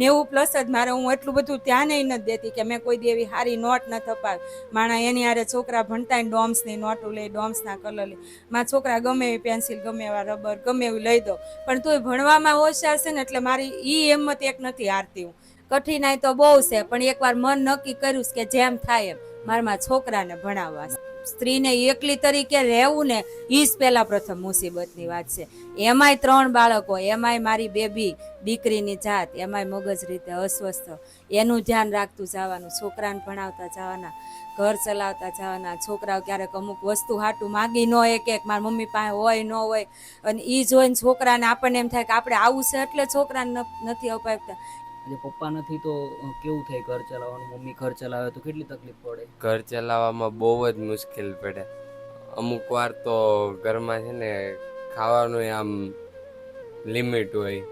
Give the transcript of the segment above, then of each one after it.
નેવું પ્લસ જ મારે હું એટલું બધું ધ્યાન નથી દેતી કે મેં કોઈ દી એવી સારી નોટ ન થપાવી. માણા એની હારે છોકરા ભણતા ડોમ્સની નોટો લે ડોમ્સના કલર લે મારા છોકરા ગમે એવી પેન્સિલ, ગમે એવા રબર, ગમે એવું લઈ દો પણ તોય ભણવામાં હોશિયાર છે ને એટલે મારી ઈ હિંમત એક નથી હારતી હું. કઠિનાઈ તો બહુ છે, પણ એકવાર મન નક્કી કર્યું કે જેમ થાય એમ મારે છોકરાને ભણાવવા. સ્ત્રીને એકલી તરીકે રહેવું ને એ જ પહેલાં પ્રથમ મુસીબતની વાત છે. એમાંય ત્રણ બાળકો, એમાંય મારી બેબી, દીકરીની જાત, એમાંય મગજ રીતે અસ્વસ્થ. એનું ધ્યાન રાખતું જવાનું, છોકરાને ભણાવતા જવાના, ઘર ચલાવતા જવાના, છોકરાઓ ક્યારેક અમુક વસ્તુ હાટું માગી ન એક એક મારી મમ્મી પાસે હોય, ન હોય. અને એ જોઈને છોકરાને આપણને એમ થાય કે આપણે આવું છે એટલે છોકરાને નથી અપાવતા આજે પપ્પા નથી તો કેવું થાય ઘર ચલાવવાનું? મમ્મી ઘર ચલાવે તો કેટલી તકલીફ પડે? ઘર ચલાવવામાં બહુ જ મુશ્કેલ પડે. અમુક વાર તો ઘરમાં છે ને ખાવાનું આમ લિમિટ હોય.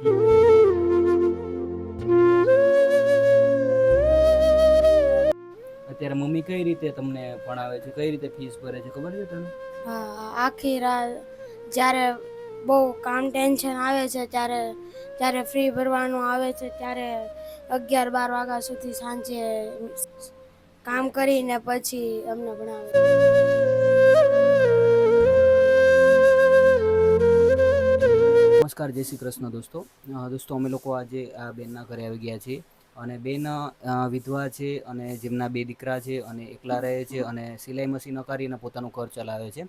અત્યારે મમ્મી કઈ રીતે તમને ભણાવે છે? કઈ રીતે ફીસ ભરે છે? ખબર છે તને? આખી રાત જ્યારે બહુ કામ ટેન્શન આવે છે ત્યારે ત્યારે ફ્રી ભરવાનું આવે છે ત્યારે અગિયાર બાર વાગ્યા સુધી સાંજે કામ કરીને પછી અમને ભણાવે. નમસ્કાર, જય શ્રી કૃષ્ણ દોસ્તો. દોસ્તો, અમે લોકો આજે આ બેનના ઘરે આવી ગયા છીએ અને બેન વિધવા છે અને જેમના બે દીકરા છે અને એકલા રહે છે અને સિલાઈ મશીન કરીને પોતાનું ઘર ચલાવે છે.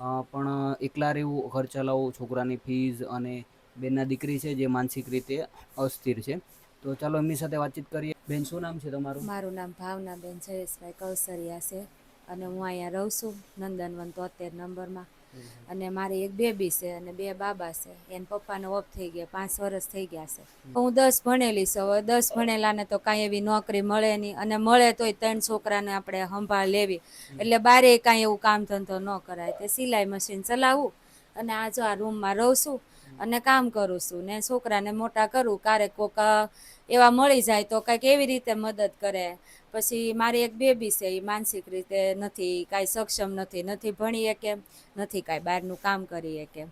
પણ એકલા રહેવું, ઘર ચલાવવું, છોકરાની ફીઝ અને બેનના દીકરી છે જે માનસિક રીતે અસ્થિર છે. તો ચાલો એમની સાથે વાતચીત કરીએ. બેન, શું નામ છે તમારું? મારું નામ ભાવના બેન જયેશભાઈ કૌસરિયા છે અને હું અહીંયા રહું છું નંદનવન તોતેર નંબરમાં. અને મારી એક બેબી છે અને બે બાબા છે. એને પપ્પાને ઓફ થઈ ગયા પાંચ વર્ષ થઈ ગયા છે. હું દસ ભણેલી છું હવે દસ ભણેલાને તો કાંઈ એવી નોકરી મળે નહીં. અને મળે તોય ત્રણ છોકરાને આપણે સંભાળ લેવી. એટલે બારે કાંઈ એવું કામ ધંધો ન કરાય. તે સિલાઈ મશીન ચલાવવું અને આ જો આ રૂમમાં રહું છું અને કામ કરું છું. ને છોકરાને મોટા કરું ક્યારેક કોક એવા મળી જાય તો કંઈક એવી રીતે મદદ કરે. પછી મારી એક બેબી છે, એ માનસિક રીતે નથી, કાંઈ સક્ષમ નથી નથી ભણી કેમ નથી કાંઈ બહારનું કામ કરી શકે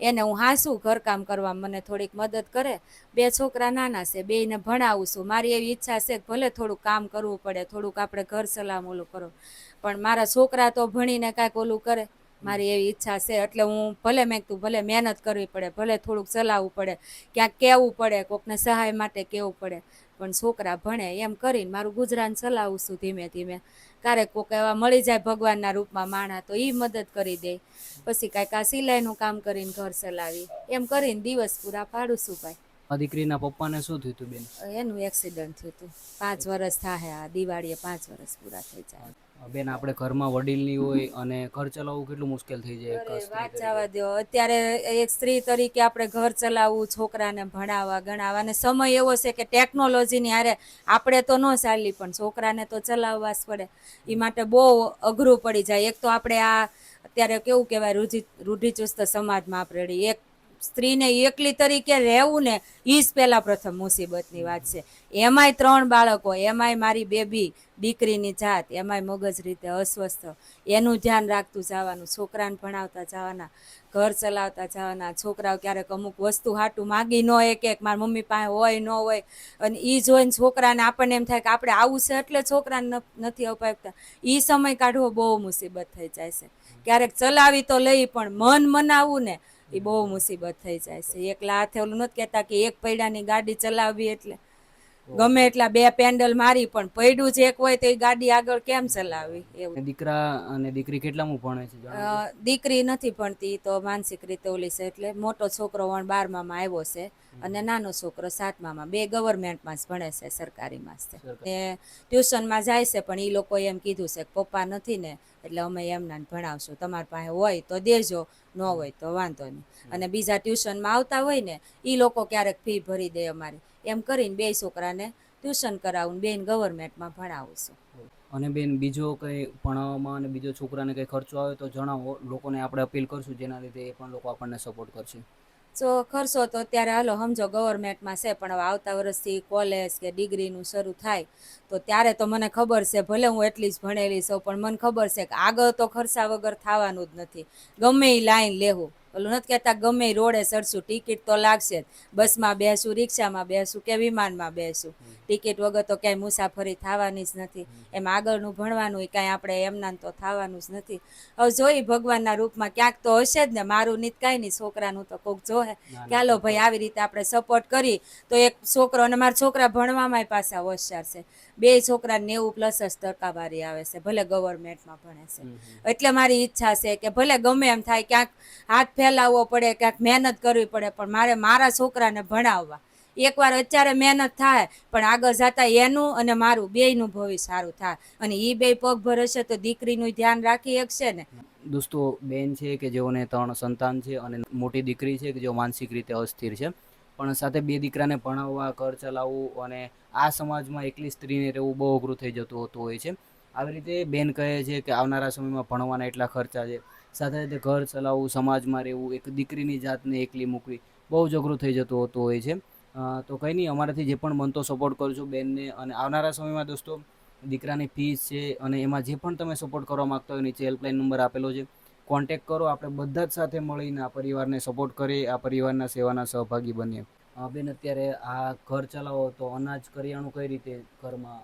એને હું હાસું, ઘરકામ કરવા મને થોડીક મદદ કરે. બે છોકરા નાના છે, બેયને ભણાવું છું. મારી એવી ઈચ્છા છે કે ભલે થોડુંક કામ કરવું પડે, થોડુંક આપણે ઘર સલામ ઓલું કરો. પણ મારા છોકરા તો ભણીને કાંઈક ઓલું કરે. મારી એવી ઈચ્છા છે. એટલે હું ભલે મેં કીધું ભલે મહેનત કરવી પડે ભલે થોડુંક ચલાવવું પડે ક્યાંક કહેવું પડે કોકને સહાય માટે કહેવું પડે પણ છોકરા ભણે એમ કરીને મારું ગુજરાન ચલાવું છું ધીમે ધીમે. ક્યારેક કોક એવા મળી જાય ભગવાનના રૂપમાં માણા તો એ મદદ કરી દે. પછી કાંઈક આ સિલાઈનું કામ કરીને ઘર ચલાવી. એમ કરીને દિવસ પૂરા પાડું છું ભાઈ દીકરીના પપ્પાને શું થયું હતું બેન? એનું એક્સિડન્ટ થયું હતું પાંચ વર્ષ થાય આ દિવાળીએ પાંચ વર્ષ પૂરા થઈ જાય. બેન આપણે ઘરમાં વડીલની હોય અને ઘર ચલાવવું કેટલું મુશ્કેલ થઈ જાય એક સ્ત્રી વાત. જવા દો. અત્યારે એક સ્ત્રી તરીકે આપણે ઘર ચલાવવું છોકરાને ભણાવવા ગણાવવા અને સમય એવો છે કે ટેકનોલોજીની હારે આપણે તો ન ચાલી પણ છોકરાને તો ચલાવવા જ પડે. એ માટે બહુ અઘરું પડી જાય. એક તો આપણે આ અત્યારે કેવું કહેવાય રૂઢિ રૂઢિચુસ્ત સમાજમાં આપણે એક સ્ત્રીને એકલી તરીકે રહેવું ને એ જ પહેલાં પ્રથમ મુસીબતની વાત છે. એમાંય ત્રણ બાળકો, એમાંય મારી બેબી દીકરીની જાત, એમાંય મગજ રીતે અસ્વસ્થ. એનું ધ્યાન રાખતું જવાનું, છોકરાને ભણાવતા જવાના, ઘર ચલાવતા જવાના. છોકરાઓ ક્યારેક અમુક વસ્તુ હાટું માગી ન એક એક મારી મમ્મી પાસે હોય, ન હોય. અને એ જોઈને છોકરાને આપણને એમ થાય કે આપણે આવું છે એટલે છોકરાને નથી અપાવતા. એ સમય કાઢવો બહુ મુસીબત થઈ જાય છે. ક્યારેક ચલાવી તો લઈ પણ મન મનાવવું ને એ બહુ મુસીબત થઈ જાય છે. એકલા હાથે ઓલું નથી કહેતા કે એક પૈડાની ગાડી ચલાવવી એટલે ગમે એટલા બે પેન્ડલ મારી પણ પૈડું જ એક હોય તો એ ગાડી આગળ કેમ ચલાવી? એવું. દીકરા અને દીકરી કેટલામું ભણે છે દીકરી નથી ભણતી તો માનસિક રીતે ઓલી છે એટલે મોટો છોકરો વણ બારમામાં આવ્યો છે અને નાનો છોકરો સાતમામાં. બે ગવર્મેન્ટમાં જ ભણે છે સરકારીમાં જ છે. ટ્યુશનમાં જાય છે પણ એ લોકોએ એમ કીધું છે કે પપ્પા નથી ને એટલે અમે એમના ભણાવશું. તમારી પાસે હોય તો દેજો ન હોય તો વાંધો નહીં. અને બીજા ટ્યુશનમાં આવતા હોય ને એ લોકો ક્યારેક ફી ભરી દે અમારી. એમ કરીને બે છોકરાને ટ્યુશન કરાવું બેન ગવર્મેન્ટમાં ભણાવું છું. અને બેન બીજો કંઈ ભણાવવામાં અને બીજો છોકરાને કંઈ ખર્ચો આવે તો જણાવો. લોકોને આપણે અપીલ કરશું જેના લીધે એ પણ લોકો આપણને સપોર્ટ કરશે. તો ખર્ચો તો અત્યારે હાલો સમજો ગવર્મેન્ટમાં છે પણ હવે આવતા વર્ષથી કોલેજ કે ડિગ્રીનું શરૂ થાય તો ત્યારે તો મને ખબર છે ભલે હું એટલી જ ભણેલી છું પણ મને ખબર છે કે આગળ તો ખર્ચા વગર થવાનું જ નથી. ગમે એ લાઈન લેવું. ઓલું નથી કહેતા ગમે રોડે સરશું ટિકિટ તો લાગશે જ. બસમાં બેસું રિક્ષામાં બેસું કે વિમાનમાં બેસું. ટિકિટ વગર તો ક્યાંય મુસાફરી થવાની જ નથી. એમ આગળનું ભણવાનું કાંઈ આપણે એમના તો થવાનું જ નથી. હવે જોઈ ભગવાનના રૂપમાં ક્યાંક તો હશે જ ને મારું નીત કાંઈ નહીં છોકરાનું તો કોક જોહે. કે હાલો ભાઈ આવી રીતે આપણે સપોર્ટ કરી તો એક છોકરો અને મારા છોકરા ભણવામાં પાછા હોશિયાર છે. બે છોકરા નેવું પ્લસ જ ટકાવારી આવે છે ભલે ગવર્મેન્ટમાં ભણે છે. એટલે મારી ઈચ્છા છે કે ભલે ગમે એમ થાય ક્યાંક હાથ ફેલાવવો પડે, ક્યાંક મહેનત કરવી પડે, પણ મારે મારા છોકરાને ભણાવવા. એકવાર અત્યારે મહેનત થાય, પણ આગળ જતા એનું અને મારું બેયનું ભવિષ્ય સારું થાય. અને એ બે પગ ભરશે તો દીકરીનું ધ્યાન રાખી શકશે ને? દોસ્તો, બેન છે કે જેઓને ત્રણ સંતાન છે અને મોટી દીકરી છે કે જેઓ માનસિક રીતે અસ્થિર છે. પણ સાથે બે દીકરાને ભણાવવા, ઘર ચલાવવું અને આ સમાજમાં એકલી સ્ત્રીને રહેવું બહુ અઘરું થઈ જતું હોતું હોય છે. આવી રીતે બેન કહે છે કે આવનારા સમયમાં ભણવાના એટલા ખર્ચા છે. સાથે સાથે ઘર ચલાવવું, સમાજમાં રહેવું, એક દીકરીની જાતને એકલી મૂકવી બહુ જ અઘરું થઈ જતું હોતું હોય છે. તો કંઈ નહીં, અમારાથી જે પણ બનતો સપોર્ટ કરજો બેનને અને આવનારા સમયમાં દોસ્તો, દીકરાની ફીસ છે અને એમાં જે પણ તમે સપોર્ટ કરવા માગતા હોય નીચે હેલ્પલાઇન નંબર આપેલો છે. કોન્ટેક્ટ કરો, આપણે બધા જ સાથે મળીને આ પરિવારને સપોર્ટ કરીએ, આ પરિવારના સેવાના સહભાગી બનીએ. બેન, અત્યારે આ ઘર ચલાવો તો અનાજ કરિયાણું કઈ રીતે ઘરમાં?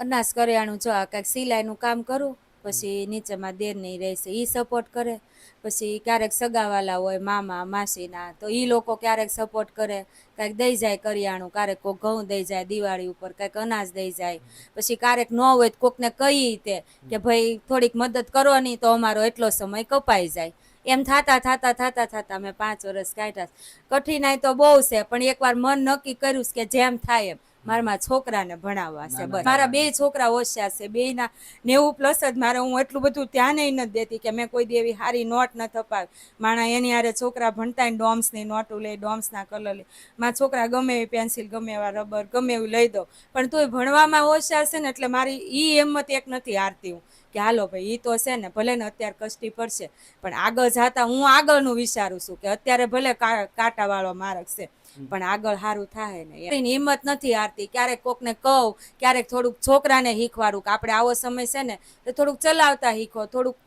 અનાજ કરિયાણું, જો આ કાંઈક સિલાઈનું કામ કરું પછી નીચેમાં દેર નહીં રહેશે એ સપોર્ટ કરે. પછી ક્યારેક સગાવાલા હોય, મામા, માસીના, તો એ લોકો ક્યારેક સપોર્ટ કરે. કાંઈક દઈ જાય કરિયાણું, ક્યારેક કોઈક ઘઉં દઈ જાય, દિવાળી ઉપર કાંઈક અનાજ દઈ જાય. પછી ક્યારેક ન હોય તો કોકને કહી તે કે ભાઈ, થોડીક મદદ કરો નહીં તો અમારો એટલો સમય કપાઈ જાય. એમ થાતા થાતા થાતા થાતા મેં પાંચ વર્ષ કાઢ્યા. કઠિનાઈ તો બહુ છે, પણ એકવાર મન નક્કી કર્યું કે જેમ થાય એમ. મારા મારા છોકરાને ભણાવવા છે બસ. મારા બે છોકરા ઓછા છે બેયના નેવું પ્લસ જ મારે હું એટલું બધું ધ્યાન નથી દેતી કે મેં કોઈ દેવી સારી નોટ ન થપાવી. માણા એની હારે છોકરા ભણતા ને ડોમ્સની નોટો લે ડોમ્સના કલર લે મારા છોકરા ગમે એવી પેન્સિલ ગમે એવા રબર ગમે એવું લઈ દો પણ તોય ભણવામાં ઓછા છે ને એટલે મારી ઈ હિંમત એક નથી હારતી હું. કે હાલો ભાઈ ઈ તો છે ને ભલે ને અત્યારે કષ્ટી પડશે પણ આગળ જતા હું આગળનું વિચારું છું કે અત્યારે ભલે કાંટાવાળો માર્ગ છે. પણ આગળ સારું થાય ને. એની હિંમત નથી હારતી. ક્યારેક કોકને કહું ક્યારેક થોડુંક છોકરાને શીખવાડું કે આપણે આવો સમય છે ને તો થોડુંક ચલાવતા શીખો થોડુંક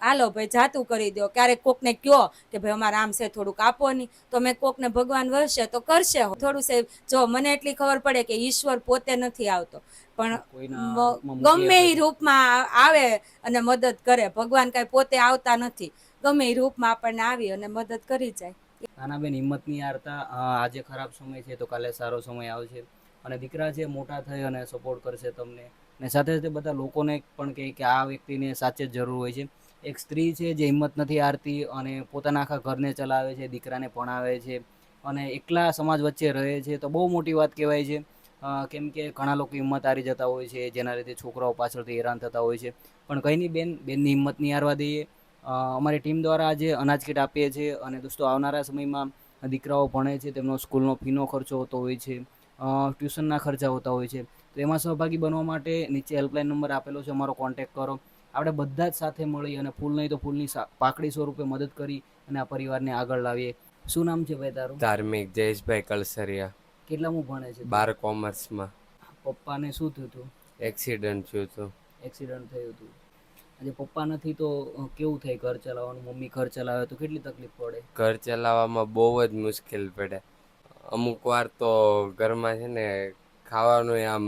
હાલો ભાઈ જાતું કરી દો. ક્યારેક કોકને કયો કે ભાઈ અમારે આમ છે થોડુંક આપો નહીં તો મેં કોકને ભગવાન વરસે તો કરશે થોડું છે જો મને એટલી ખબર પડે કે ઈશ્વર પોતે નથી આવતો. પણ ગમે એ રૂપમાં આવે અને મદદ કરે. ભગવાન કાંઈ પોતે આવતા નથી. ગમે એ રૂપમાં આપણને આવી અને મદદ કરી જાય. નાના બેન હિંમત નહીં હારતા આજે ખરાબ સમય છે, તો કાલે સારો સમય આવશે. અને દીકરા છે મોટા થઈ અને સપોર્ટ કરશે તમને. ને સાથે સાથે બધા લોકોને પણ કહે કે આ વ્યક્તિને સાચે જ જરૂર હોય છે. એક સ્ત્રી છે જે હિંમત નથી હારતી અને પોતાના આખા ઘરને ચલાવે છે, દીકરાને ભણાવે છે અને એકલા સમાજ વચ્ચે રહે છે, તો બહુ મોટી વાત કહેવાય છે. કેમ કે ઘણા લોકો હિંમત હારી જતા હોય છે, જેના લીધે છોકરાઓ પાછળથી હેરાન થતા હોય છે. પણ કંઈ નહીં બેન, બેનની હિંમત નહીં હારવા દઈએ. અમારી ટીમ દ્વારા આજે અનાજ કીટ આપીએ છીએ અને દોસ્તો આવનારા સમયમાં દીકરાઓ ભણે છે તેમનો સ્કૂલનો ફીનો ખર્ચો હોતો હોય છે ટ્યુશનના ખર્ચા હોતા હોય છે. તો એમાં સહભાગી બનવા માટે નીચે હેલ્પલાઇન નંબર આપેલો છે અમારો કોન્ટેક્ટ કરો. આપણે બધા જ સાથે મળી અને ફૂલ નહીં તો ફૂલની પાકડી સ્વરૂપે મદદ કરી અને આ પરિવારને આગળ લાવીએ. શું નામ છે ભાઈ તારું? ધાર્મિક જયેશભાઈ કલસરિયા. કેટલામું ભણે છે? બાર કોમર્સમાં. પપ્પાને શું થયું હતું એક્સિડન્ટ થયું હતું એક્સિડન્ટ થયું હતું આજે પપ્પા નથી તો કેવું થાય ઘર ચલાવવાનું? મમ્મી ઘર ચલાવે તો કેટલી તકલીફ પડે? ઘર ચલાવવામાં બહુ જ મુશ્કેલ પડે. અમુક વાર તો ઘરમાં છે ને ખાવાનું આમ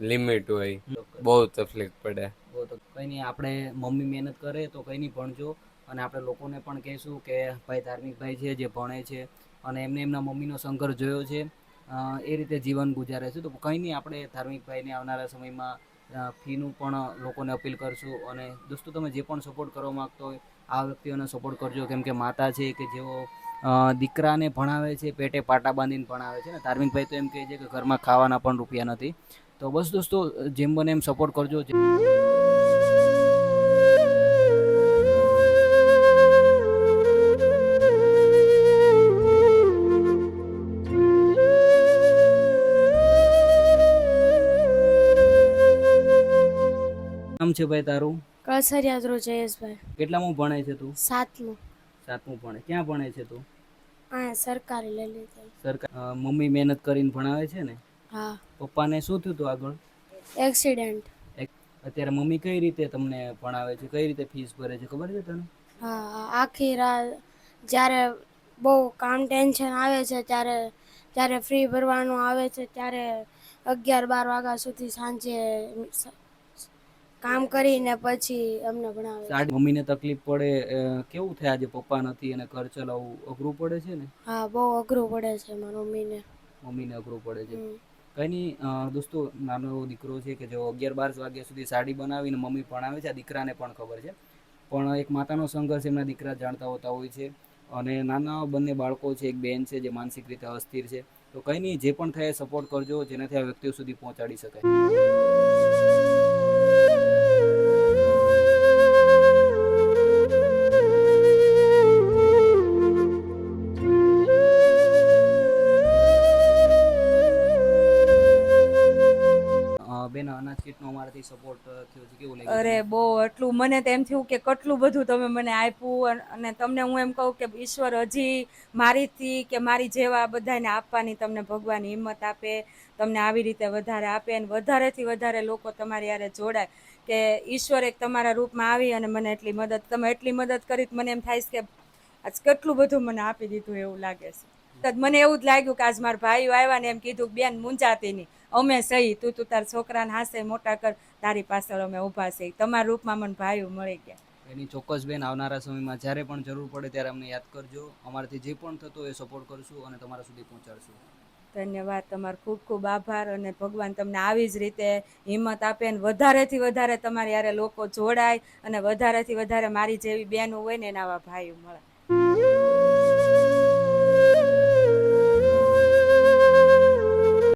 લિમિટ હોય બહુ તકલીફ પડે. બહુ તો કંઈ નહીં આપણે મમ્મી મહેનત કરે તો કંઈ નહીં ભણજો. અને આપણે લોકોને પણ કહીશું કે ભાઈ ધાર્મિક ભાઈ છે જે ભણે છે. અને એમને એમના મમ્મીનો સંઘર્ષ જોયો છે. એ રીતે જીવન ગુજારે છે. તો કંઈ નહીં આપણે ધાર્મિકભાઈને આવનારા સમયમાં ફીનું પણ લોકોને અપીલ કરશું અને દોસ્તો, તમે જે પણ સપોર્ટ કરવા માગતો હોય, આ વ્યક્તિઓને સપોર્ટ કરજો. કેમ કે માતા છે કે જેઓ દીકરાને ભણાવે છે, પેટે પાટા બાંધીને ભણાવે છે ને, ધાર્મિકભાઈ તો એમ કહે છે કે ઘરમાં ખાવાના પણ રૂપિયા નથી. તો બસ દોસ્તો, જેમ બને એમ સપોર્ટ કરજો. નામ છે ભાઈ તારું? કળસરિયા ધ્રુવ જયેશભાઈ. કેટલામું ભણે છે તું? સાતમું. સાતમું ભણે. ક્યાં ભણે છે તું? હા સરકારી લઈ સરકાર મમ્મી મહેનત કરીને ભણાવે છે ને? હા. પપ્પાને શું થયું તું આગળ? એક્સિડન્ટ. એક- અત્યારે મમ્મી કઈ રીતે તમને ભણાવે છે? કઈ રીતે ફીસ ભરે છે? ખબર છે તને? હા આખી રાત જ્યારે બહુ કામ ટેન્શન આવે છે ત્યારે જ્યારે ફ્રી ભરવાનું આવે છે ત્યારે અગિયાર બાર વાગ્યા સુધી સાંજે કામ કરીને પછી અમને ભણાવે. સાડી મમ્મીને તકલીફ પડે અ, કેવું થાય આજે પપ્પા નથી અને ઘર ચલાવવું અઘરું પડે છે ને? હા બહુ અઘરું પડે છે મારા મમ્મીને. મમ્મીને અઘરું પડે છે. હમ. કંઈ નહીં અ, દોસ્તો નાનો એવો દીકરો છે કે જો અગિયાર બાર વાગ્યા સુધી સાડી બનાવીને મમ્મી ભણાવે છે આ દીકરાને પણ ખબર છે. પણ એક માતાનો સંઘર્ષ એમના દીકરા જાણતા હોતા હોય છે. અને નાના બંને બાળકો છે એક બેન છે જે માનસિક રીતે અસ્થિર છે. તો કંઈ નહીં જે પણ થાય સપોર્ટ કરજો જેનાથી આ વ્યક્તિઓ સુધી પહોંચાડી શકાય. કીટનો સપોર્ટ થયો છે. કેવું લાગ્યું અરે બહુ એટલું મને તો એમ થયું કે કેટલું બધું તમે મને આપ્યું અને તમને હું એમ કહું કે ઈશ્વર હજી મારીથી કે મારી જેવા બધાને આપવાની તમને ભગવાન હિંમત આપે તમને આવી રીતે વધારે આપે અને વધારેથી વધારે લોકો તમારી યારે જોડાય કે ઈશ્વર એક તમારા રૂપમાં આવી અને મને એટલી મદદ તમે એટલી મદદ કરી મને એમ થાય છે કે આજ કેટલું બધું મને આપી દીધું એવું લાગે છે. તો મને એવું જ લાગ્યું કે આજ મારા ભાઈઓ આવ્યા ને એમ કીધું કે બેન મુંજાતી નહીં. અમે સહી તું તું તાર છોકરાને હાસે મોટા કર તારી પાછળ અમે ઊભા છે. તમારા રૂપમાં મને ભાઈઓ મળી ગયા. એની ચોક્કસ બેન આવનારા સમયમાં જ્યારે પણ જરૂર પડે ત્યારે અમને યાદ કરજો. અમારાથી જે પણ થતો એ સપોર્ટ કરશું અને તમારા સુધી પહોંચાડશું. ધન્યવાદ. તમારો ખૂબ ખૂબ આભાર અને ભગવાન તમને આવી જ રીતે હિંમત આપે અને વધારેથી વધારે તમારી યારે લોકો જોડાય અને વધારેથી વધારે મારી જેવી બહેનો હોય ને એના આવા ભાઈઓ મળે.